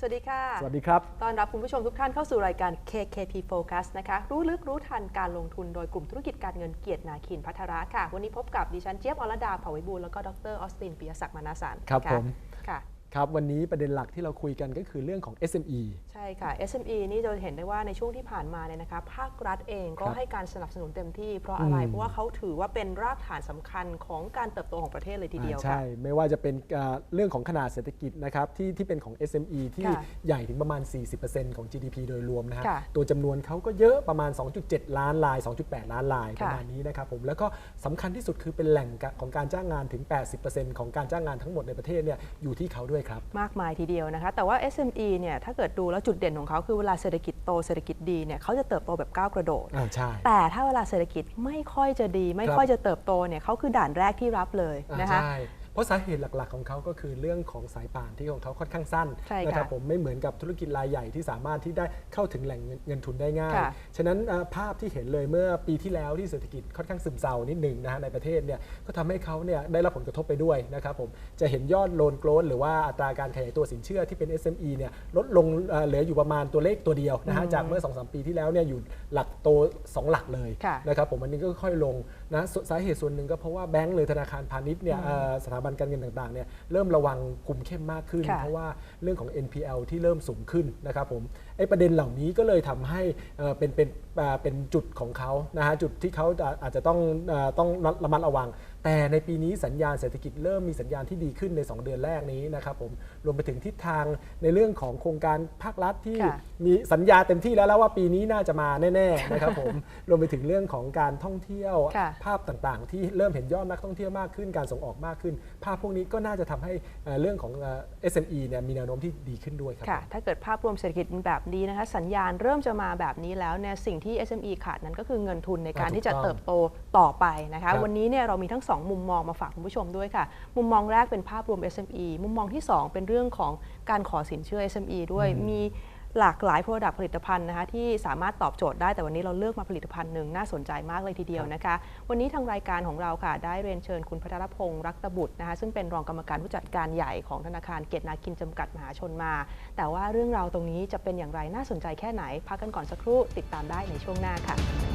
สวัสดีค่ะ สวัสดีครับต้อนรับคุณผู้ชมทุกท่านเข้าสู่รายการ KKP Focus นะคะ รู้ลึกรู้ทันการลงทุนโดยกลุ่มธุรกิจการเงินเกียรตินาคินพัทระค่ะ วันนี้พบกับดิฉันเจี๊ยบอรดาเผ่าวิบูลย์แล้วก็ดรออสตินปิยศักดิ์มานาสารครับะผม ค่ะ ครับวันนี้ประเด็นหลักที่เราคุยกันก็คือเรื่องของ SME ใช่ค่ะ SME นี่จะเห็นได้ว่าในช่วงที่ผ่านมาเนี่ยนะคะภาครัฐเองก็ครับให้การสนับสนุนเต็มที่เพราะอะไรอืมเพราะว่าเขาถือว่าเป็นรากฐานสำคัญของการเติบโตของประเทศเลยทีเดียวอ่าค่ะใช่ ไม่ว่าจะเป็นอ่าเรื่องของขนาดเศรษฐกิจนะครับที่ที่เป็นของ SME ที่ค่ะใหญ่ถึงประมาณ 40%ของ GDP โดยรวมนะฮะค่ะตัวจำนวนเขาก็เยอะประมาณ 2.7 ล้านลาย 2.8 ล้านลายค่ะประมาณนี้นะครับผมแล้วก็สำคัญที่สุดคือเป็นแหล่งของการจ้างงานถึง 80%ของการจ้างงานทั้งหมดในประเทศเนี่ยอยู่ที่เขาด้วยครับ มากมายทีเดียวนะคะ แต่ว่า SME เนี่ยถ้าเกิดดูแล้วจุดเด่นของเขาคือเวลาเศรษฐกิจโตเศรษฐกิจดีเนี่ยเขาจะเติบโตแบบก้าวกระโดด อ่าใช่ แต่ถ้าเวลาเศรษฐกิจไม่ค่อยจะดี ไม่ครับค่อยจะเติบโตเนี่ยเขาคือด่านแรกที่รับเลยอ่านะคะ ใช่เพ ราะสาเหตุหลักๆของเขาก็คือเรื่องของสายป่านที่ของเขาค่อนข้างสั้นใช่ค่ะนะครับผมไม่เหมือนกับธุรกิจรายใหญ่ที่สามารถที่ได้เข้าถึงแหล่งเงินเงินทุนได้ง่ายค่ะฉะนั้นเอ่อภาพที่เห็นเลยเมื่อปีที่แล้วที่เศรษฐกิจค่อนข้างซึมเซานิดหนึ่งนะฮะในประเทศเนี่ยก็ทำให้เขาเนี่ยได้รับผลกระทบไปด้วยนะครับผมจะเห็นยอดโลนโกลนหรือว่าอัตราการขยายตัวสินเชื่อที่เป็น SME เนี่ยลดลงเอ่อเหลืออยู่ประมาณตัวเลขตัวเดียวนะฮะจากเมื่อ 2-3 ปีที่แล้วเนี่ยอยู่หลักโต 2 หลักเลยค่ะนะครับผมอันนี้ก็ค่อยลงนะสสาเหตุส่วนหนึ่งก็เพราะว่าแบงก์หรือธนาคารพาณิชย์เนี่ยเอ่อสถาบันการเงินต่างๆเนี่ยเริ่มระวังคุมเข้มมากขึ้นค่ะเพราะว่าเรื่องของ NPL ที่เริ่มสูงขึ้นนะครับผม ไอ้ประเด็นเหล่านี้ก็เลยทำให้เอ่อเป็นเป็นอ่าเป็นจุดของเขานะฮะจุดที่เขาจะอาจจะต้องเอ่อต้องระมัดระวัง แต่ในปีนี้สัญญาณเศรษฐกิจเริ่มมีสัญญาณที่ดีขึ้นใน 2 เดือนแรกนี้นะครับผมรวมไปถึงทิศทางในเรื่องของโครงการภาครัฐที่ค่ะมีสัญญาเต็มที่แล้วแล้วว่าปีนี้น่าจะมาแน่ๆนะครับผมรวมไปถึงเรื่องของการท่องเที่ยวค่ะภาพต่างๆ ที่เริ่มเห็นยอดนักท่องเที่ยวมากขึ้นการส่งออกมากขึ้น ภาพพวกนี้ก็น่าจะทำให้เอ่อเรื่องของเอ่อ SME เนี่ยมีแนวโน้มที่ดีขึ้นด้วยครับค่ะถ้าเกิดภาพรวมเศรษฐกิจเป็นแบบนี้นะคะสัญญาณเริ่มจะมาแบบนี้แล้วเนี่ยสิ่งที่ SME ขาดนั้นก็คือเงินทุนในการอ่าที่จะถูกต้องเติบโตต่อไปนะคะครับวันนี้เนี่ยเรามีทั้ง 2 มุมมองมาฝากคุณผู้ชมด้วยค่ะ มุมมองแรกเป็นภาพรวม SME มุมมองที่ 2 เป็นเรื่องของการขอสินเชื่อ SME ด้วยมี หลากหลาย Product ผลิตภัณฑ์นะคะที่สามารถตอบโจทย์ได้แต่วันนี้เราเลือกมาผลิตภัณฑ์หนึ่งน่าสนใจมากเลยทีเดียวนะคะ วันนี้ทางรายการของเราค่ะ ได้เรียนเชิญคุณพัทรพงศ์รักตบุตรนะคะซึ่งเป็นรองกรรมการผู้จัดการใหญ่ของธนาคารเกียรตินาคินจำกัดมหาชนมา แต่ว่าเรื่องราวตรงนี้จะเป็นอย่างไรน่าสนใจแค่ไหนพักกันก่อนสักครู่ติดตามได้ในช่วงหน้าค่ะ